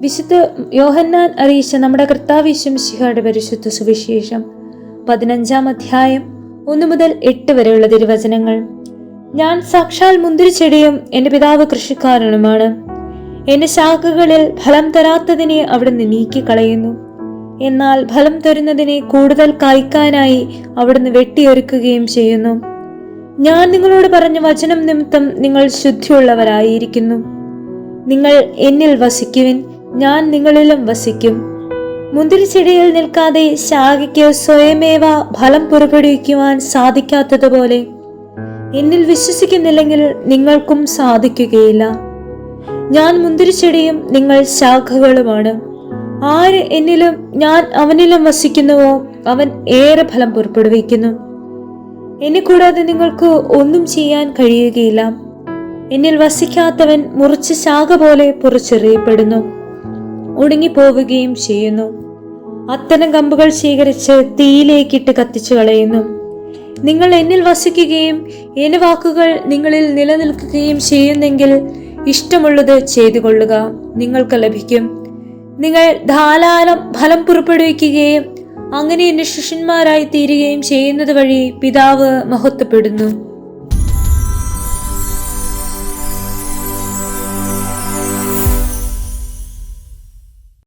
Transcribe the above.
വിശുദ്ധ യോഹന്നാൻ അറിയിച്ച നമ്മുടെ കർത്താവിശ്വംശിഹയുടെ പരിശുദ്ധ സുവിശേഷം പതിനഞ്ചാം അധ്യായം ഒന്നു മുതൽ എട്ട് വരെയുള്ള തിരുവചനങ്ങൾ. ഞാൻ സാക്ഷാൽ മുന്തിരിച്ചെടിയും എന്റെ പിതാവ് കൃഷിക്കാരനുമാണ്. എന്റെ ശാഖകളിൽ ഫലം തരാത്തതിനെ അവിടുന്ന് നീക്കിക്കളയുന്നു. എന്നാൽ ഫലം തരുന്നതിനെ കൂടുതൽ കായ്ക്കാനായി അവിടുന്ന് വെട്ടിയൊരുക്കുകയും ചെയ്യുന്നു. ഞാൻ നിങ്ങളോട് പറഞ്ഞ വചനം നിമിത്തം നിങ്ങൾ ശുദ്ധിയുള്ളവരായിരിക്കുന്നു. നിങ്ങൾ എന്നിൽ വസിക്കുവിൻ. ഞാൻ നിങ്ങളിലും വസിക്കും. മുന്തിരിച്ചെടിയിൽ നിൽക്കാതെ ശാഖയ്ക്ക് സ്വയമേവ ഫലം പുറപ്പെടുവിക്കുവാൻ സാധിക്കാത്തതുപോലെ എന്നിൽ വിശ്വസിക്കുന്നില്ലെങ്കിൽ നിങ്ങൾക്കും സാധിക്കുകയില്ല. ഞാൻ മുന്തിരിച്ചെടിയും നിങ്ങൾ ശാഖകളുമാണ്. ആര് എന്നിലും ഞാൻ അവനിലും വസിക്കുന്നുവോ അവൻ ഏറെ ഫലം പുറപ്പെടുവിക്കുന്നു. എന്നെ കൂടാതെ നിങ്ങൾക്ക് ഒന്നും ചെയ്യാൻ കഴിയുകയില്ല. എന്നിൽ വസിക്കാത്തവൻ മുറിച്ച് ശാഖ പോലെ പുറച്ചെറിയപ്പെടുന്നു. ഉണങ്ങിപ്പോവുകയും ചെയ്യുന്നു. അത്തരം കമ്പുകൾ ശേഖരിച്ച് തീയിലേക്കിട്ട് കത്തിച്ചു കളയുന്നു. നിങ്ങൾ എന്നിൽ വസിക്കുകയും എന്റെ വാക്കുകൾ നിങ്ങളിൽ നിലനിൽക്കുകയും ചെയ്യുന്നെങ്കിൽ ഇഷ്ടമുള്ളത് ചെയ്തു കൊള്ളുക നിങ്ങൾക്ക് ലഭിക്കും. നിങ്ങൾ ധാരാളം ഫലം പുറപ്പെടുവിക്കുകയും അങ്ങനെ എന്റെ ശിഷ്യന്മാരായി തീരുകയും ചെയ്യുന്നത് വഴി പിതാവ് മഹത്വപ്പെടുന്നു.